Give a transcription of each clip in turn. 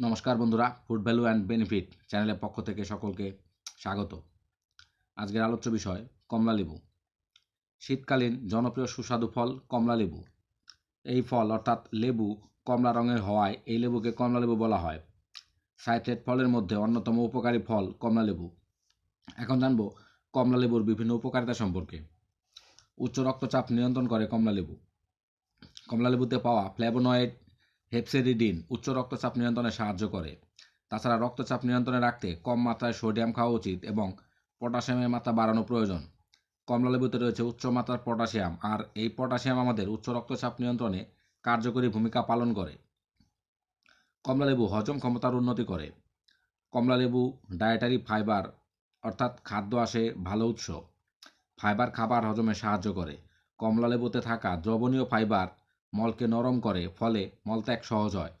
নমস্কার বন্ধুরা food value and benefit চ্যানেলের পক্ষ থেকে সকলকে স্বাগত। আজকের আলোচ্য বিষয়, কমলা লেবু। শীতকালীন জনপ্রিয় সুস্বাদু ফল কমলা লেবু। এই ফল, অর্থাৎ লেবু কমলা রঙের হওয়ায় এই লেবুকে কমলা লেবু বলা হয়। সাইট্রেট ফলের মধ্যে অন্যতম উপকারী ফল কমলা লেবু। এখন জানব কমলা লেবুর বিভিন্ন উপকারিতা সম্পর্কে। উচ্চ রক্তচাপ নিয়ন্ত্রণ করে কমলা লেবু। কমলা লেবুতে পাওয়া ফ্ল্যাভোনয়েড হেপসেরিডিন উচ্চ রক্তচাপ নিয়ন্ত্রণে সাহায্য করে। তাছাড়া রক্তচাপ নিয়ন্ত্রণে রাখতে কম মাত্রায় সোডিয়াম খাওয়া উচিত এবং পটাশিয়ামের মাত্রা বাড়ানো প্রয়োজন। কমলা লেবুতে রয়েছে উচ্চ মাত্রার পটাশিয়াম আর এই পটাশিয়াম আমাদের উচ্চ রক্তচাপ নিয়ন্ত্রণে কার্যকরী ভূমিকা পালন করে। কমলালেবু হজম ক্ষমতার উন্নতি করে। কমলালেবু ডায়েটারি ফাইবার অর্থাৎ খাদ্য আসে ভালো উৎস। ফাইবার খাবার হজমে সাহায্য করে। কমলালেবুতে থাকা দ্রবণীয় ফাইবার মলকে নরম করে, ফলে মলত্যাগ সহজ হয়।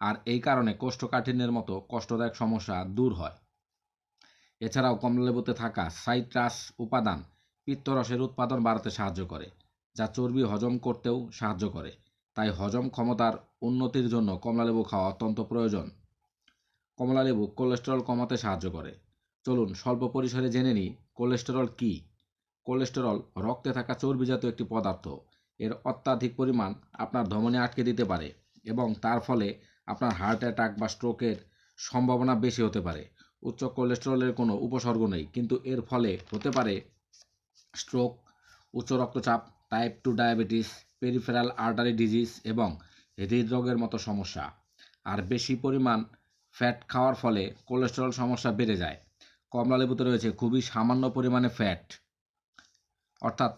আর এই কারণে কোষ্ঠকাঠিন্যের মতো কষ্টদায়ক সমস্যা দূর হয়। এছাড়াও কমলালেবুতে থাকা সাইট্রাস উপাদান পিত্তরসের উৎপাদন বাড়াতে সাহায্য করে, যা চর্বি হজম করতেও সাহায্য করে। তাই হজম ক্ষমতার উন্নতির জন্য কমলালেবু খাওয়া অত্যন্ত প্রয়োজন। কমলালেবু কোলেস্টেরল কমাতে সাহায্য করে। চলুন স্বল্প পরিসরে জেনে নিই, কোলেস্টেরল কী? কোলেস্টেরল রক্তে থাকা চর্বিজাত একটি পদার্থ এর অত্যাধিক পরিমাণ আপনার ধমনী আটকে দিতে পারে এবং তার ফলে আপনার হার্ট অ্যাটাক বা স্ট্রোকের সম্ভাবনা বেশি হতে পারে। উচ্চ কোলেস্টেরলের কোনো উপসর্গ নেই, কিন্তু এর ফলে হতে পারে স্ট্রোক উচ্চ রক্তচাপ type two diabetes peripheral artery disease এবং হৃদরোগের মতো সমস্যা। আর বেশি পরিমাণ ফ্যাট খাওয়ার ফলে কোলেস্টেরল সমস্যা বেড়ে যায়। কমলা লেবুতে রয়েছে খুবই সামান্য পরিমাণে ফ্যাট অর্থাৎ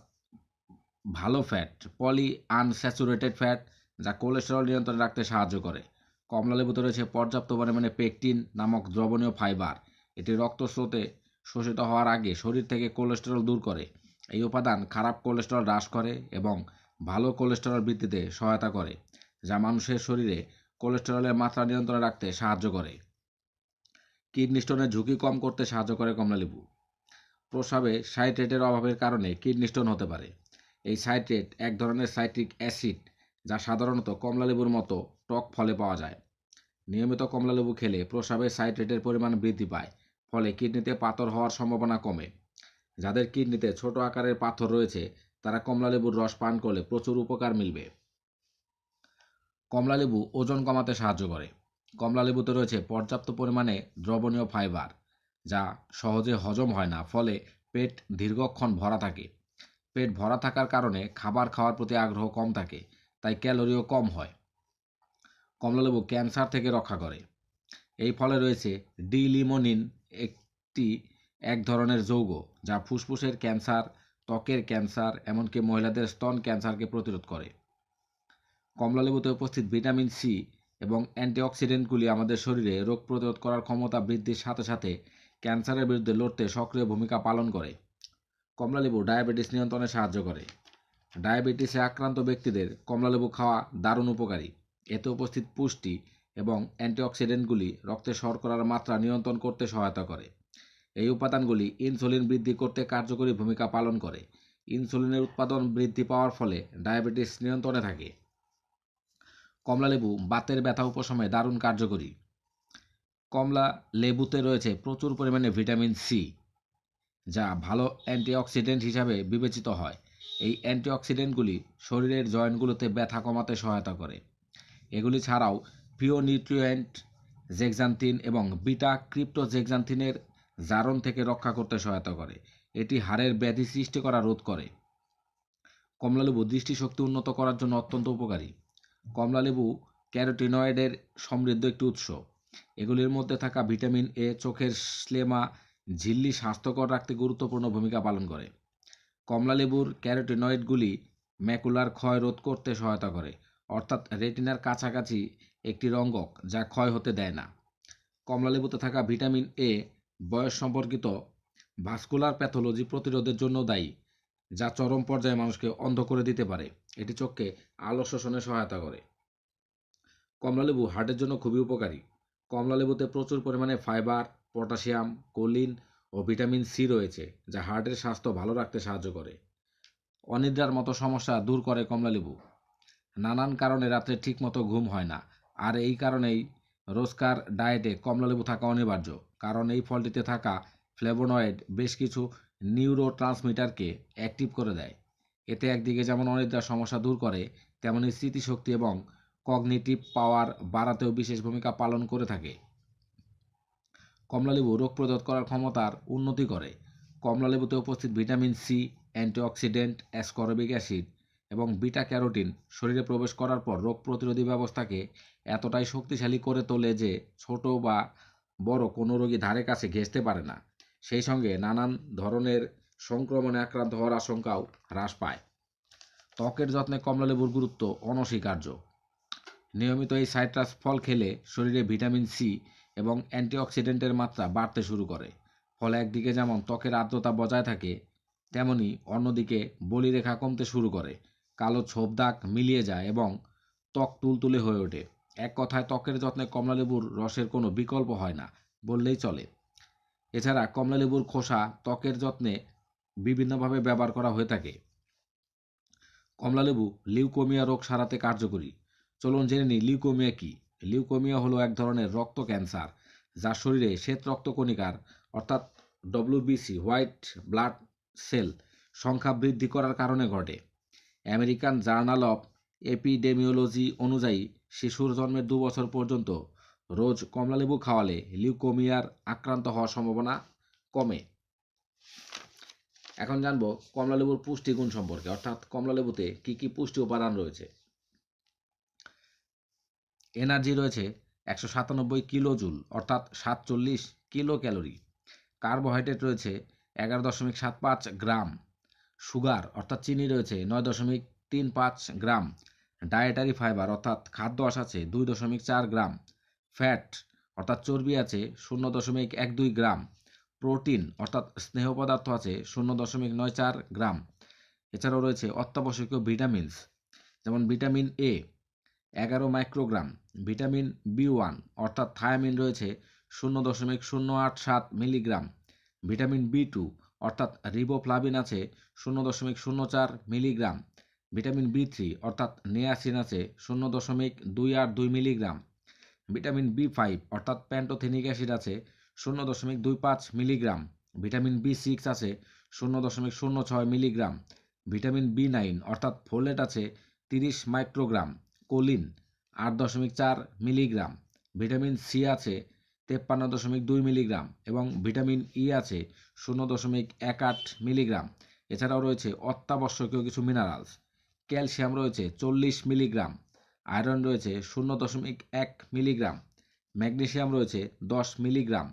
ভালো ফ্যাট পলি আনস্যাচুরেটেড ফ্যাট যা কোলেস্টেরল নিয়ন্ত্রণে রাখতে সাহায্য করে। কমলা লেবুতে রয়েছে পর্যাপ্ত পরিমাণে পেকটিন নামক দ্রবণীয় ফাইবার এটি রক্তস্রোতে শোষিত হওয়ার আগে শরীর থেকে কোলেস্টেরল দূর করে। এই উপাদান খারাপ কোলেস্টেরল হ্রাস করে এবং ভালো কোলেস্টেরল বৃদ্ধিতে সহায়তা করে, যা মানুষের শরীরে কোলেস্টেরলের মাত্রা নিয়ন্ত্রণে রাখতে সাহায্য করে। কিডনি স্টোনের ঝুঁকি কম করতে সাহায্য করে কমলালেবু প্রস্রাবে সাইট্রেটের অভাবের কারণে কিডনি স্টোন হতে পারে। এই সাইট্রেট এক ধরনের সাইট্রিক অ্যাসিড যা সাধারণত কমলালেবুর মতো টক ফলে পাওয়া যায়। নিয়মিত কমলালেবু খেলে প্রস্রাবে সাইট্রেটের পরিমাণ বৃদ্ধি পায়, ফলে কিডনিতে পাথর হওয়ার সম্ভাবনা কমে। যাদের কিডনিতে ছোট আকারের পাথর রয়েছে, তারা কমলালেবুর রস পান করলে প্রচুর উপকার মিলবে। কমলালেবু ওজন কমাতে সাহায্য করে। কমলালেবুতে রয়েছে পর্যাপ্ত পরিমাণে দ্রবণীয় ফাইবার, যা সহজে হজম হয় না, ফলে পেট দীর্ঘক্ষণ ভরা থাকে। পেট ভরা থাকার কারণে খাবার খাওয়ার প্রতি আগ্রহ কম থাকে, তাই ক্যালোরিও কম হয়। কমলালেবু ক্যান্সার থেকে রক্ষা করে। এই ফলে রয়েছে ডি ডিলিমোনিন একটি এক ধরনের যৌগ যা ফুসফুসের ক্যান্সার, ত্বকের ক্যান্সার, এমনকি মহিলাদের স্তন ক্যান্সারকে প্রতিরোধ করে। কমলালেবুতে উপস্থিত ভিটামিন সি এবং অ্যান্টিঅক্সিডেন্টগুলি আমাদের শরীরে রোগ প্রতিরোধ করার ক্ষমতা বৃদ্ধির সাথে সাথে ক্যান্সারের বিরুদ্ধে লড়তে সক্রিয় ভূমিকা পালন করে। কমলালেবু ডায়াবেটিস নিয়ন্ত্রণে সাহায্য করে। ডায়াবেটিসে আক্রান্ত ব্যক্তিদের কমলালেবু খাওয়া দারুণ উপকারী। এতে উপস্থিত পুষ্টি এবং অ্যান্টিঅক্সিডেন্টগুলি রক্তে শর্করার মাত্রা নিয়ন্ত্রণ করতে সহায়তা করে। এই উপাদানগুলি ইনসুলিন বৃদ্ধি করতে কার্যকরী ভূমিকা পালন করে। ইনসুলিনের উৎপাদন বৃদ্ধি পাওয়ার ফলে ডায়াবেটিস নিয়ন্ত্রণে থাকে। কমলালেবু বাতের ব্যথা উপশমে দারুণ কার্যকরী। কমলা লেবুতে রয়েছে প্রচুর পরিমাণে ভিটামিন সি। যা ভালো অ্যান্টিঅক্সিডেন্ট হিসাবে বিবেচিত হয়। এই অ্যান্টিঅক্সিডেন্টগুলি শরীরের জয়েন্টগুলোতে ব্যথা কমাতে সহায়তা করে। এগুলি ছাড়াও পিও নিউট্রিয়েন্ট, জেক্সান্থিন এবং বিটা ক্রিপ্টোজেক্সান্থিনের জারণ থেকে রক্ষা করতে সহায়তা করে। এটি হাড়ের ব্যাধি সৃষ্টি করা রোধ করে। কমলালেবু দৃষ্টিশক্তি উন্নত করার জন্য অত্যন্ত উপকারী। কমলালেবু ক্যারোটিনয়েডের সমৃদ্ধ একটি উৎস। এগুলির মধ্যে থাকা ভিটামিন এ, চোখের স্লেমা ঝিল্লি স্বাস্থ্যকর রাখতে গুরুত্বপূর্ণ ভূমিকা পালন করে। কমলালেবুর ক্যারোটিনয়েডগুলি ম্যাকুলার ক্ষয় রোধ করতে সহায়তা করে, অর্থাৎ রেটিনার কাছাকাছি একটি রঙ্গক যা ক্ষয় হতে দেয় না। কমলালেবুতে থাকা ভিটামিন এ বয়স সম্পর্কিত ভাস্কুলার প্যাথোলজি প্রতিরোধের জন্য দায়ী, যা চরম পর্যায়ে মানুষকে অন্ধ করে দিতে পারে। এটি চোখকে আলো শোষণে সহায়তা করে। কমলালেবু হার্টের জন্য খুবই উপকারী। কমলালেবুতে প্রচুর পরিমাণে ফাইবার পটাশিয়াম, কোলিন ও ভিটামিন সি রয়েছে, যা হার্টের স্বাস্থ্য ভালো রাখতে সাহায্য করে। অনিদ্রার মতো সমস্যা দূর করে কমলালেবু নানান কারণে রাত্রে ঠিকমতো ঘুম হয় না, আর এই কারণেই রোজকার ডায়েটে কমলালেবু থাকা অনিবার্য, কারণ এই ফলটিতে থাকা ফ্লেভোনয়েড বেশ কিছু নিউরো ট্রান্সমিটারকে অ্যাক্টিভ করে দেয়। এতে একদিকে যেমন অনিদ্রার সমস্যা দূর করে, তেমনি স্মৃতিশক্তি এবং কগনিটিভ পাওয়ার বাড়াতেও বিশেষ ভূমিকা পালন করে থাকে। কমলালেবু রোগ প্রতিরোধ করার ক্ষমতার উন্নতি করে। কমলালেবুতে উপস্থিত vitamin C, antioxidant, ascorbic acid এবং বিটা ক্যারোটিন শরীরে প্রবেশ করার পর রোগ প্রতিরোধী ব্যবস্থাকে এতটাই শক্তিশালী করে তোলে যে ছোট বা বড় কোনো রোগী ধারে কাছে ঘেঁষতে পারে না। সেই সঙ্গে নানান ধরনের সংক্রমণে আক্রান্ত হওয়ার আশঙ্কাও হ্রাস পায়। ত্বকের যত্নে কমলালেবুর গুরুত্ব অনস্বীকার্য। নিয়মিত এই সাইট্রাস ফল খেলে শরীরে ভিটামিন সি এবং অ্যান্টিঅক্সিডেন্টের মাত্রা বাড়তে শুরু করে। ফলে একদিকে যেমন ত্বকের আর্দ্রতা বজায় থাকে, তেমনি অন্যদিকে বলিরেখা কমতে শুরু করে। কালো ছোপ দাগ মিলিয়ে যায় এবং ত্বক তুলতুলে হয়ে ওঠে। এক কথায় ত্বকের যত্নে কমলালেবুর রসের কোনো বিকল্প হয় না বললেই চলে। এছাড়া কমলালেবুর খোসা ত্বকের যত্নে বিভিন্নভাবে ব্যবহার করা হয়ে থাকে। কমলালেবু লিউকোমিয়া রোগ সারাতে কার্যকরী। চলুন জেনে নিই লিউকোমিয়া কি। লিউকোমিয়া হলো এক ধরনের রক্ত ক্যান্সার, যা শরীরে শ্বেত রক্তকণিকার অর্থাৎ ডব্লিউবিসি হোয়াইট ব্লাড সেল, সংখ্যা বৃদ্ধি করার কারণে ঘটে। আমেরিকান জার্নাল অফ এপিডেমিওলজি অনুযায়ী, শিশুর জন্মের দু বছর পর্যন্ত রোজ কমলালেবু খাওয়ালে লিউকোমিয়ার আক্রান্ত হওয়ার সম্ভাবনা কমে। এখন জানব কমলালেবুর পুষ্টিগুণ সম্পর্কে, অর্থাৎ কমলালেবুতে কি কি পুষ্টি উপাদান রয়েছে। এনার্জি রয়েছে একশো সাতানব্বই কিলো জুল, অর্থাৎ সাতচল্লিশ কিলো ক্যালোরি। কার্বোহাইড্রেট রয়েছে এগারো দশমিক সাত পাঁচ গ্রাম। সুগার, অর্থাৎ চিনি, রয়েছে নয় দশমিক তিন পাঁচ গ্রাম। ডায়েটারি ফাইবার, অর্থাৎ খাদ্য আশ আছে দুই দশমিক চার গ্রাম। ফ্যাট, অর্থাৎ চর্বি আছে শূন্য দশমিক এক দুই গ্রাম। প্রোটিন, অর্থাৎ স্নেহ পদার্থ আছে শূন্য দশমিক নয় চার গ্রাম। এছাড়াও রয়েছে অত্যাবশ্যকীয় ভিটামিনস, যেমন ভিটামিন এ এগারো মাইক্রোগ্রাম, ভিটামিন বি ওয়ান, অর্থাৎ থায়ামিন রয়েছে শূন্য দশমিক শূন্য আট সাত মিলিগ্রাম, ভিটামিন বি টু, অর্থাৎ রিবোফ্লাভিন আছে শূন্য দশমিক শূন্য চার মিলিগ্রাম, ভিটামিন বি থ্রি, অর্থাৎ নিয়াসিন আছে শূন্য দশমিক দুই আট দুই মিলিগ্রাম, ভিটামিন বি ফাইভ, অর্থাৎ প্যান্টোথেনিক অ্যাসিড আছে শূন্য দশমিক দুই পাঁচ মিলিগ্রাম, ভিটামিন বি সিক্স আছে শূন্য দশমিক শূন্য ছয় মিলিগ্রাম, ভিটামিন বি নাইন, অর্থাৎ ফোলেট আছে তিরিশ মাইক্রোগ্রাম কোলিন আট দশমিক চার মিলিগ্রাম, ভিটামিন সি আছে তেপ্পান্ন দশমিক দুই মিলিগ্রাম এবং ভিটামিন ই আছে শূন্য দশমিক এক আট মিলিগ্রাম। এছাড়াও রয়েছে অত্যাবশ্যকীয় কিছু মিনারেলস ক্যালসিয়াম রয়েছে চল্লিশ মিলিগ্রাম আয়রন রয়েছে শূন্য দশমিক এক মিলিগ্রাম ম্যাগনেশিয়াম রয়েছে দশ মিলিগ্রাম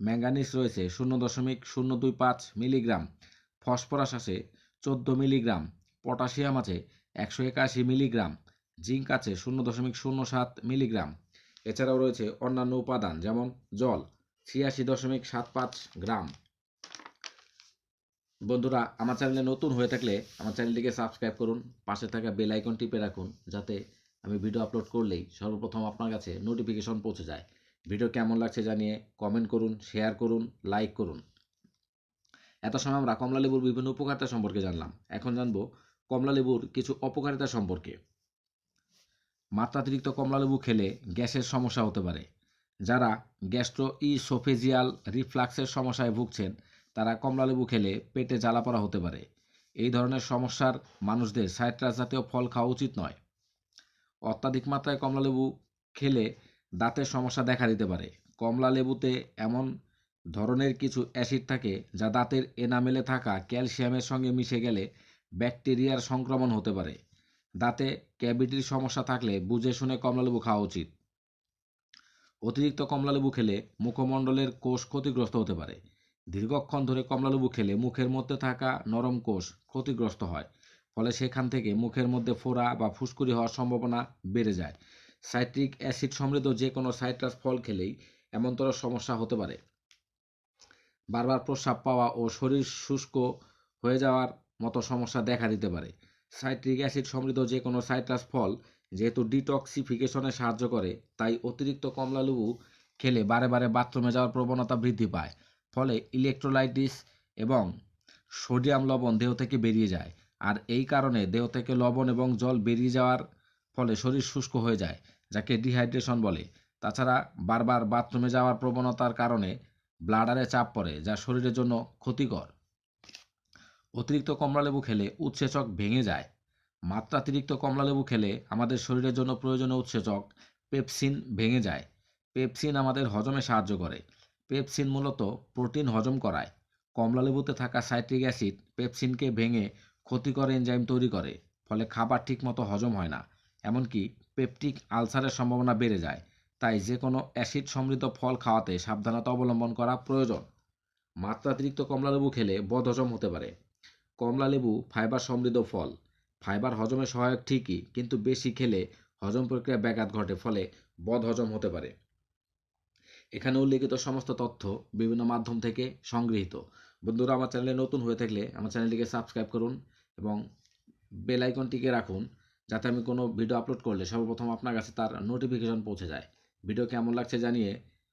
ম্যাঙ্গানিজ রয়েছে শূন্য দশমিক শূন্য দুই পাঁচ মিলিগ্রাম ফসফরাস আছে চোদ্দ মিলিগ্রাম পটাশিয়াম আছে একশো একাশি মিলিগ্রাম জিঙ্ক আছে শূন্য দশমিক শূন্য সাত মিলিগ্রাম। এছাড়াও রয়েছে অন্যান্য উপাদান, যেমন জল, ছিয়াশি দশমিক সাত পাঁচ গ্রাম। বন্ধুরা, আমার চ্যানেলে নতুন হয়ে থাকলে আমার চ্যানেলটিকে সাবস্ক্রাইব করুন, পাশে থাকা বেল আইকন টিপে রাখুন, যাতে আমি ভিডিও আপলোড করলেই সর্বপ্রথম আপনার কাছে নোটিফিকেশন পৌঁছে যায়। ভিডিও কেমন লাগছে জানিয়ে কমেন্ট করুন, শেয়ার করুন, লাইক করুন। এত সময় আমরা কমলা লেবুর বিভিন্ন উপকারিতা সম্পর্কে জানলাম। এখন জানব কমলা লেবুর কিছু অপকারিতা সম্পর্কে। মাত্রাতিরিক্ত কমলালেবু খেলে গ্যাসের সমস্যা হতে পারে। যারা গ্যাস্ট্রো ইসোফেজিয়াল রিফ্লাক্সের সমস্যায় ভুগছেন, তারা কমলালেবু খেলে পেটে জ্বালাপড়া হতে পারে। এই ধরনের সমস্যার মানুষদের সাইট্রাস জাতীয় ফল খাওয়া উচিত নয়। অত্যাধিক মাত্রায় কমলালেবু খেলে দাঁতের সমস্যা দেখা দিতে পারে। কমলা লেবুতে এমন ধরনের কিছু অ্যাসিড থাকে যা দাঁতের এনামেলে থাকা ক্যালসিয়ামের সঙ্গে মিশে গেলে ব্যাকটেরিয়ার সংক্রমণ হতে পারে। দাঁতে ক্যাভিটির সমস্যা থাকলে বুঝে শুনে কমলালেবু খাওয়া উচিত। অতিরিক্ত কমলালেবু খেলে মুখমণ্ডলের কোষ ক্ষতিগ্রস্ত হতে পারে। দীর্ঘক্ষণ ধরে কমলালেবু খেলে মুখের মধ্যে থাকা নরম কোষ ক্ষতিগ্রস্ত হয়, ফলে সেখান থেকে মুখের মধ্যে ফোড়া বা ফুসকুড়ি হওয়ার সম্ভাবনা বেড়ে যায়। সাইট্রিক অ্যাসিড সমৃদ্ধ যে কোনো সাইট্রাস ফল খেলেই এমনতর সমস্যা হতে পারে। বারবার প্রস্রাব পাওয়া ও শরীর শুষ্ক হয়ে যাওয়ার মতো সমস্যা দেখা দিতে পারে। সাইট্রিক অ্যাসিড সমৃদ্ধ যে কোনো সাইট্রাস ফল যেহেতু ডিটক্সিফিকেশনে সাহায্য করে, তাই অতিরিক্ত কমলালেবু খেলে বারে বারে বাথরুমে যাওয়ার প্রবণতা বৃদ্ধি পায়, ফলে ইলেকট্রোলাইটিস এবং সোডিয়াম লবণ দেহ থেকে বেরিয়ে যায়। আর এই কারণে দেহ থেকে লবণ এবং জল বেরিয়ে যাওয়ার ফলে শরীর শুষ্ক হয়ে যায়, যাকে ডিহাইড্রেশন বলে। তাছাড়া বারবার বাথরুমে যাওয়ার প্রবণতার কারণে ব্লাডারে চাপ পড়ে, যা শরীরের জন্য ক্ষতিকর। অতিরিক্ত কমলালেবু খেলে উৎসেচক ভেঙে যায়। মাত্রাতিরিক্ত কমলালেবু খেলে আমাদের শরীরের জন্য প্রয়োজনীয় উৎসেচক পেপসিন ভেঙে যায়। পেপসিন আমাদের হজমে সাহায্য করে। পেপসিন মূলত প্রোটিন হজম করায়। কমলালেবুতে থাকা সাইট্রিক অ্যাসিড পেপসিনকে ভেঙে ক্ষতিকর এনজাইম তৈরি করে, ফলে খাবার ঠিকমতো হজম হয় না। এমনকি পেপটিক আলসারের সম্ভাবনা বেড়ে যায়, তাই যে কোনো অ্যাসিড সমৃদ্ধ ফল খাওয়াতে সাবধানতা অবলম্বন করা প্রয়োজন। মাত্রাতিরিক্ত কমলালেবু খেলে বদহজম হতে পারে। কমলালেবু ফাইবার সমৃদ্ধ ফল। ফাইবার হজমে সহায়ক ঠিকই, কিন্তু বেশি খেলে হজম প্রক্রিয়া ব্যাঘাত ঘটে, ফলে বদ হজম হতে পারে। এখানে উল্লেখিত সমস্ত তথ্য বিভিন্ন মাধ্যম থেকে সংগৃহীত। বন্ধুরা, আমার চ্যানেলে নতুন হয়ে থাকলে আমার চ্যানেলটিকে সাবস্ক্রাইব করুন এবং বেল আইকনটিকে রাখুন, যাতে আমি কোনো ভিডিও আপলোড করলে সর্বপ্রথম আপনার কাছে তার নোটিফিকেশন পৌঁছে যায়। ভিডিও কেমন লাগছে জানিয়ে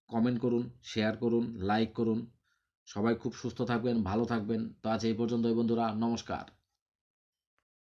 কমেন্ট করুন, শেয়ার করুন, লাইক করুন সবাই খুব সুস্থ থাকবেন ভালো থাকবেন। তো আজ এই পর্যন্তই বন্ধুরা নমস্কার।